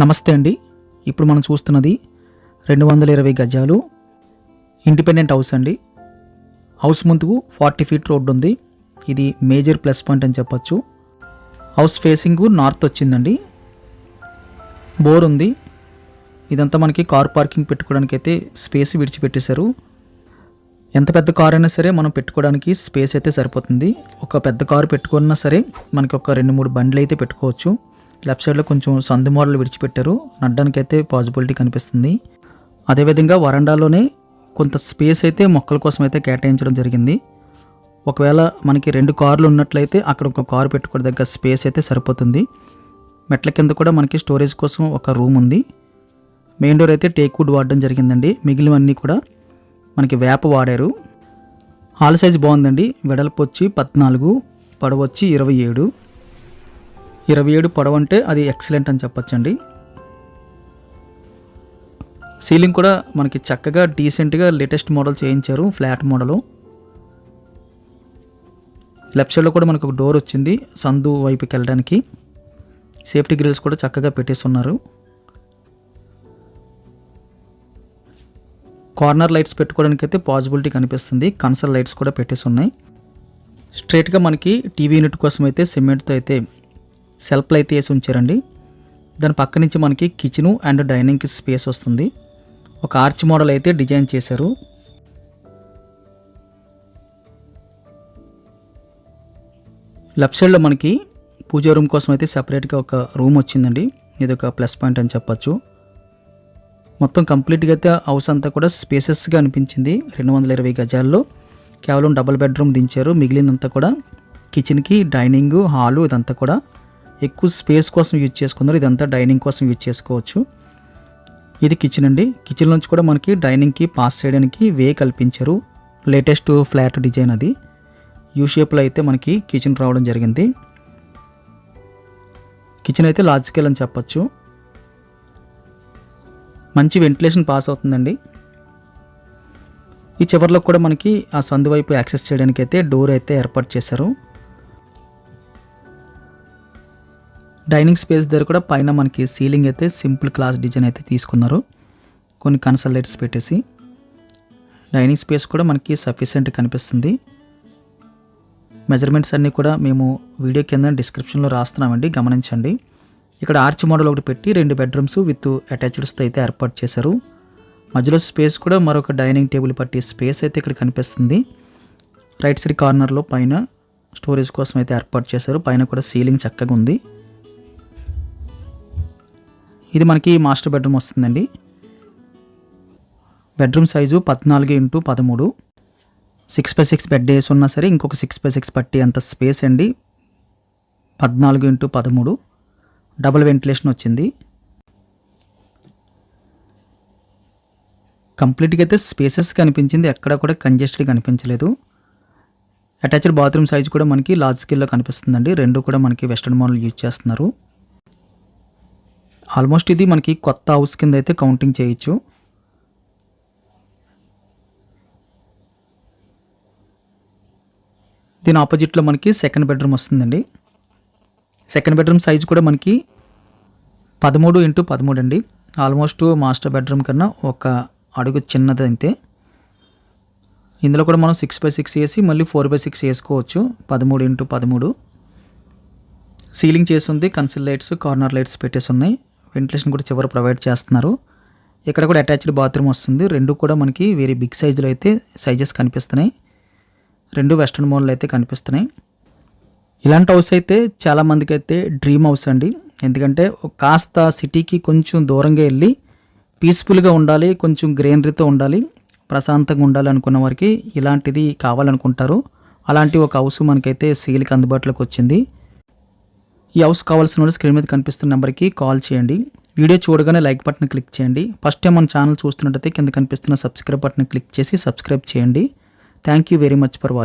నమస్తే అండి. ఇప్పుడు మనం చూస్తున్నది రెండు వందల ఇరవై గజాలు ఇండిపెండెంట్ హౌస్ అండి. హౌస్ ముందుకు ఫార్టీ ఫీట్ రోడ్డు ఉంది. ఇది మేజర్ ప్లస్ పాయింట్ అని చెప్పచ్చు. హౌస్ ఫేసింగ్ నార్త్ వచ్చిందండి. బోర్ ఉంది. ఇదంతా మనకి కార్ పార్కింగ్ పెట్టుకోవడానికి అయితే స్పేస్ విడిచిపెట్టేశారు. ఎంత పెద్ద కార్ అయినా సరే మనం పెట్టుకోవడానికి స్పేస్ అయితే సరిపోతుంది. ఒక పెద్ద కారు పెట్టుకున్నా సరే మనకి ఒక రెండు మూడు బండ్లు అయితే పెట్టుకోవచ్చు. లెఫ్ట్ సైడ్లో కొంచెం సందు విడిచిపెట్టారు. నడ్డానికి అయితే పాసిబిలిటీ కనిపిస్తుంది. అదేవిధంగా వరండాలోనే కొంత స్పేస్ అయితే మొక్కల కోసం అయితే కేటాయించడం జరిగింది. ఒకవేళ మనకి రెండు కార్లు ఉన్నట్లయితే అక్కడ ఒక కారు పెట్టుకోవడం దగ్గర స్పేస్ అయితే సరిపోతుంది. మెట్ల కింద కూడా మనకి స్టోరేజ్ కోసం ఒక రూమ్ ఉంది. మెయిన్ డోర్ అయితే టేక్ వుడ్ వాడడం జరిగిందండి. మిగిలినవన్నీ కూడా మనకి వేప వాడారు. హాల్ సైజ్ బాగుందండి. వెడల్పు వచ్చి పద్నాలుగు పొడవు వచ్చి ఇరవై ఏడు. ఇరవై ఏడు పొడవు అంటే అది ఎక్సలెంట్ అని చెప్పొచ్చండి. సీలింగ్ కూడా మనకి చక్కగా డీసెంట్గా లేటెస్ట్ మోడల్ చేయించారు ఫ్లాట్ మోడలు. లెఫ్ట్ సైడ్లో కూడా మనకు ఒక డోర్ వచ్చింది సందు వైపుకి వెళ్ళడానికి. సేఫ్టీ గ్రిల్స్ కూడా చక్కగా పెట్టేసి ఉన్నారు కార్నర్ లైట్స్ పెట్టుకోవడానికి అయితే పాసిబిలిటీ కనిపిస్తుంది కన్సల్ లైట్స్ కూడా పెట్టేసి ఉన్నాయి స్ట్రైట్గా మనకి టీవీ యూనిట్ కోసం అయితే సిమెంట్తో అయితే సెల్ఫ్లు అయితే వేసి ఉంచారండి. దాని పక్క నుంచి మనకి కిచెను అండ్ డైనింగ్కి స్పేస్ వస్తుంది. ఒక ఆర్చ్ మోడల్ అయితే డిజైన్ చేశారు. లెఫ్ట్ సైడ్లో మనకి పూజా రూమ్ కోసం అయితే సపరేట్గా ఒక రూమ్ వచ్చిందండి. ఇది ఒక ప్లస్ పాయింట్ అని చెప్పచ్చు. మొత్తం కంప్లీట్గా అయితే హౌస్ అంతా కూడా స్పేసెస్గా అనిపించింది. రెండు వందల ఇరవై గజాల్లో. కేవలం డబుల్ బెడ్రూమ్ దించారు. మిగిలిందంతా కూడా కిచెన్కి డైనింగ్ హాలు ఇదంతా కూడా. ఎక్కువ స్పేస్ కోసం యూజ్ చేసుకున్నారు. ఇదంతా డైనింగ్ కోసం యూజ్ చేసుకోవచ్చు. ఇది కిచెన్ అండి. కిచెన్ నుంచి కూడా మనకి డైనింగ్కి పాస్ చేయడానికి వే కల్పించారు. లేటెస్ట్ ఫ్లాట్ డిజైన్ అది. యూ షేప్లో అయితే మనకి కిచెన్ రావడం జరిగింది. కిచెన్ అయితే లార్జ్ స్కేల్ అని చెప్పచ్చు. మంచి వెంటిలేషన్ పాస్ అవుతుందండి. ఈ చివరిలో కూడా మనకి ఆ సందు వైపు యాక్సెస్ చేయడానికి అయితే డోర్ అయితే ఏర్పాటు చేశారు. డైనింగ్ స్పేస్ దగ్గర కూడా పైన మనకి సీలింగ్ అయితే సింపుల్ క్లాస్ డిజైన్ అయితే తీసుకున్నారు. కొన్ని కన్సల్ లైట్స్ పెట్టేసి. డైనింగ్ స్పేస్ కూడా మనకి సఫిషియెంట్ కనిపిస్తుంది. మెజర్మెంట్స్ అన్నీ కూడా మేము వీడియో కింద డిస్క్రిప్షన్లో రాస్తున్నామండి గమనించండి. ఇక్కడ ఆర్చ్ మోడల్ ఒకటి పెట్టి రెండు బెడ్రూమ్స్ విత్ అటాచ్డ్స్తో అయితే ఏర్పాటు చేశారు. మధ్యలో స్పేస్ కూడా మరొక డైనింగ్ టేబుల్ పట్టి స్పేస్ అయితే ఇక్కడ కనిపిస్తుంది. రైట్ సైడ్ కార్నర్లో పైన స్టోరేజ్ కోసం అయితే ఏర్పాటు చేశారు. పైన కూడా సీలింగ్ చక్కగా ఉంది. ఇది మనకి మాస్టర్ బెడ్రూమ్ వస్తుందండి. బెడ్రూమ్ సైజు పద్నాలుగు ఇంటూ పదమూడు. సిక్స్ బై సిక్స్ బెడ్ వేసి ఉన్నా సరే ఇంకొక సిక్స్ బై సిక్స్ పట్టి అంత స్పేస్ అండి. పద్నాలుగు ఇంటూ పదమూడు. డబుల్ వెంటిలేషన్ వచ్చింది. కంప్లీట్గా అయితే స్పేసెస్ కనిపించింది. ఎక్కడ కూడా కంజెస్టెడ్ కనిపించలేదు. అటాచ్డ్ బాత్రూమ్ సైజ్ కూడా మనకి లార్జ్ స్కేల్లో కనిపిస్తుందండి. రెండు కూడా మనకి వెస్టర్న్ మోడల్ యూజ్ చేస్తున్నారు. ఆల్మోస్ట్ ఇది మనకి కొత్త హౌస్ కింద అయితే కౌంటింగ్ చేయొచ్చు. దీని ఆపోజిట్లో మనకి సెకండ్ బెడ్రూమ్ వస్తుందండి. సెకండ్ బెడ్రూమ్ సైజ్ కూడా మనకి పదమూడు ఇంటూ పదమూడు అండి. ఆల్మోస్ట్ మాస్టర్ బెడ్రూమ్ కన్నా ఒక అడుగు చిన్నది అయితే ఇందులో కూడా మనం సిక్స్ బై సిక్స్ వేసి మళ్ళీ ఫోర్ బై సిక్స్ వేసుకోవచ్చు. పదమూడు ఇంటూ పదమూడు. సీలింగ్ చేసి ఉంది కన్సిల్ లైట్స్ కార్నర్ లైట్స్ పెట్టేసి ఉన్నాయి. వెంటిలేషన్ కూడా చివరి ప్రొవైడ్ చేస్తున్నారు. ఇక్కడ కూడా అటాచ్డ్ బాత్రూమ్ వస్తుంది. రెండు కూడా మనకి వేరే బిగ్ సైజులో అయితే సైజెస్ కనిపిస్తున్నాయి. రెండు వెస్ట్రన్ మోడల్ అయితే కనిపిస్తున్నాయి. ఇలాంటి హౌస్ అయితే చాలామందికి అయితే డ్రీమ్ హౌస్ అండి. ఎందుకంటే కాస్త సిటీకి కొంచెం దూరంగా వెళ్ళి పీస్ఫుల్గా ఉండాలి కొంచెం గ్రీనరీతో ఉండాలి ప్రశాంతంగా ఉండాలి అనుకున్న వారికి ఇలాంటిది కావాలనుకుంటారు. అలాంటి ఒక హౌస్ మనకైతే సేల్కి అందుబాటులోకి వచ్చింది. ఈ హౌస్ కావాల్సిన వాళ్ళు స్క్రీన్ మీద కనిపిస్తున్న నెంబర్కి కాల్ చేయండి. వీడియో చూడగానే లైక్ బటన్ క్లిక్ చేయండి. ఫస్ట్ టైం మన ఛానల్ చూస్తున్నట్టయితే కింద కనిపిస్తున్న సబ్స్క్రైబ్ బటన్ క్లిక్ చేసి సబ్స్క్రైబ్ చేయండి. Thank you very much for watching